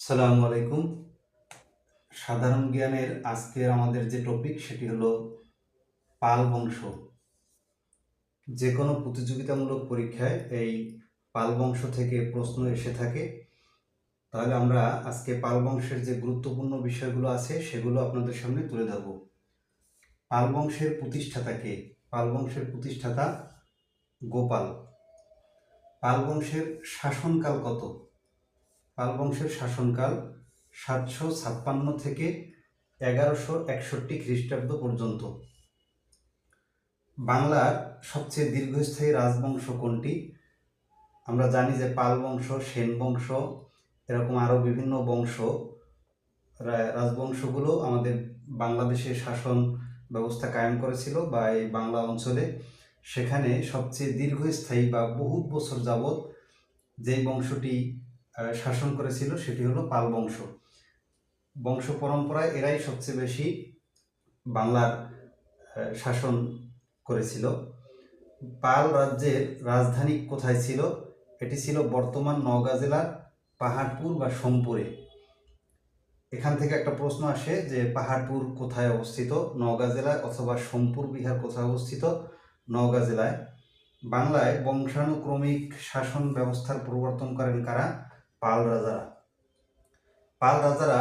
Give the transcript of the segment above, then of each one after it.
সালামু আলাইকুম। সাধারণ জ্ঞানের আজকের আমাদের যে টপিক সেটি হলো পাল বংশ। যে কোনো প্রতিযোগিতামূলক পরীক্ষায় এই পাল বংশ থেকে প্রশ্ন এসে থাকে। তাহলে আমরা আজকে পাল বংশের যে গুরুত্বপূর্ণ বিষয়গুলো আছে সেগুলো আপনাদের সামনে তুলে ধরব। পাল বংশের প্রতিষ্ঠাতা কে? পাল বংশের প্রতিষ্ঠাতা গোপাল। পাল বংশের শাসনকাল কত? পাল বংশের শাসনকাল সাতশো ছাপ্পান্ন থেকে এগারোশো একষট্টি খ্রিস্টাব্দ পর্যন্ত। বাংলার সবচেয়ে দীর্ঘস্থায়ী রাজবংশ কোনটি? আমরা জানি যে পাল বংশ, সেন বংশ, এরকম আরও বিভিন্ন বংশ রাজবংশগুলো আমাদের বাংলাদেশে শাসন ব্যবস্থা কায়েম করেছিল বা এই বাংলা অঞ্চলে। সেখানে সবচেয়ে দীর্ঘস্থায়ী বা বহু বছর যাবৎ যেই বংশটি শাসন করেছিল সেটি হলো পাল বংশ। বংশ পরম্পরায় এরাই সবচেয়ে বেশি বাংলার শাসন করেছিল। পাল রাজ্যের রাজধানী কোথায় ছিল? এটি ছিল বর্তমান নওগাঁ জেলার পাহাড়পুর বা সোমপুরে। এখান থেকে একটা প্রশ্ন আসে যে পাহাড়পুর কোথায় অবস্থিত? নওগাঁ জেলায় অথবা সোমপুর, বিহার কোথায় অবস্থিত? নওগাঁ জেলায়। বাংলায় বংশানুক্রমিক শাসন ব্যবস্থার প্রবর্তন করেন কারা? পাল রাজারা। পাল রাজারা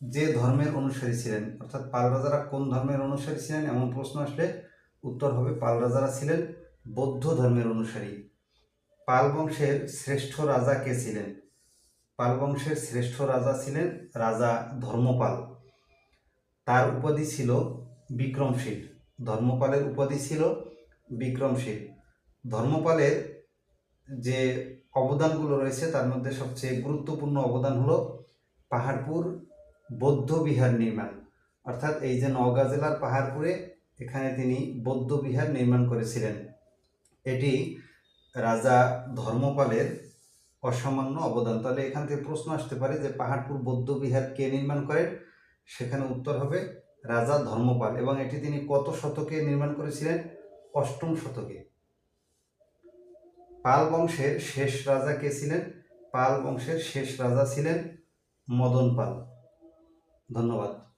যে ধর্মের অনুসারী ছিলেন, অর্থাৎ পাল রাজারা কোন ধর্মের অনুসারী ছিলেন? এমন প্রশ্ন আসলে উত্তর হবে, পাল রাজারা ছিলেন বৌদ্ধ ধর্মের অনুসারী। পাল বংশের শ্রেষ্ঠ রাজা কে ছিলেন? পাল বংশের শ্রেষ্ঠ রাজা ছিলেন রাজা ধর্মপাল। তার উপাধি ছিল বিক্রমশীল। ধর্মপালের উপাধি ছিল বিক্রমশীল। ধর্মপালের যে অবদানগুলো রয়েছে, তার মধ্যে সবচেয়ে গুরুত্বপূর্ণ অবদান হলো পাহাড়পুর বৌদ্ধ বিহার নির্মাণ। অর্থাৎ এই যে নওগাঁ জেলার পাহাড়পুরে এখানে তিনি বৌদ্ধ বিহার নির্মাণ করেছিলেন। এটি রাজা ধর্মপালের অসামান্য অবদান। তাহলে এখান থেকে প্রশ্ন আসতে পারে যে পাহাড়পুর বৌদ্ধ বিহার কে নির্মাণ করেন? সেখানে উত্তর হবে রাজা ধর্মপাল। এবং এটি তিনি কত শতকে নির্মাণ করেছিলেন? অষ্টম শতকে। পাল বংশের শেষ রাজা কে ছিলেন? পাল বংশের শেষ রাজা ছিলেন মদন পাল। ধন্যবাদ।